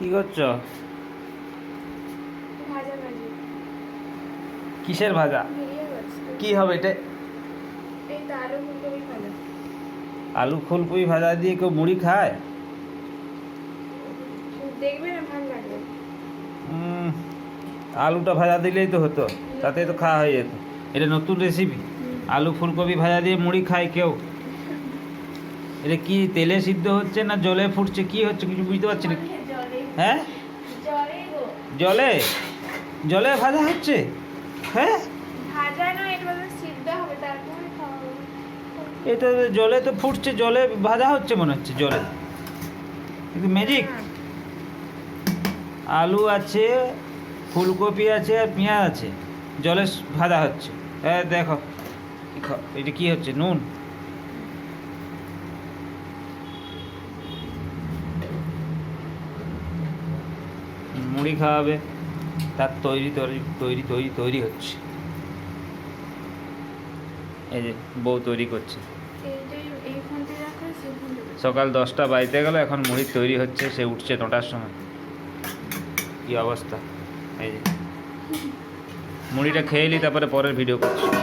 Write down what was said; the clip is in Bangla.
কি করছ? কিসের ভাজা? কি হবে এটা? আলু ফুলকপি ভাজা। দিয়ে কেউ মুড়ি খায়? আলুটা ভাজা দিলেই তো হতো তাতে তো খাওয়া হয়ে যেত। এটা নতুন রেসিপি আলু ফুলকপি ভাজা দিয়ে মুড়ি খায় কেউ? এটা কি তেলে সিদ্ধ হচ্ছে না জলে ফুটছে? কি হচ্ছে? কিছু বুঝতে পারছি না। হ্যাঁ? জলে জলে? ভাজা হচ্ছে? হ্যাঁ? এটা জলে তো ফুটছে জলে ভাজা হচ্ছে মনে হচ্ছে জলে। কিন্তু ম্যাজিক। আলু আছে ফুলকপি আছে আর পেঁয়াজ আছে। জলে ভাজা হচ্ছে। হ্যাঁ দেখো। এটা কি হচ্ছে? নুন? মুড়ি খাওয়াবে, তার তৈরি তৈরি তৈরি তৈরি তৈরি হচ্ছে। এই যে বউ তৈরি করছে। সকাল দশটা বাজতে গেল, এখন মুড়ি তৈরি হচ্ছে, সে উঠছে নটার সময়। কি অবস্থা? এই যে। মুড়িটা খেয়ে নিই তারপরে পরের ভিডিও করছি।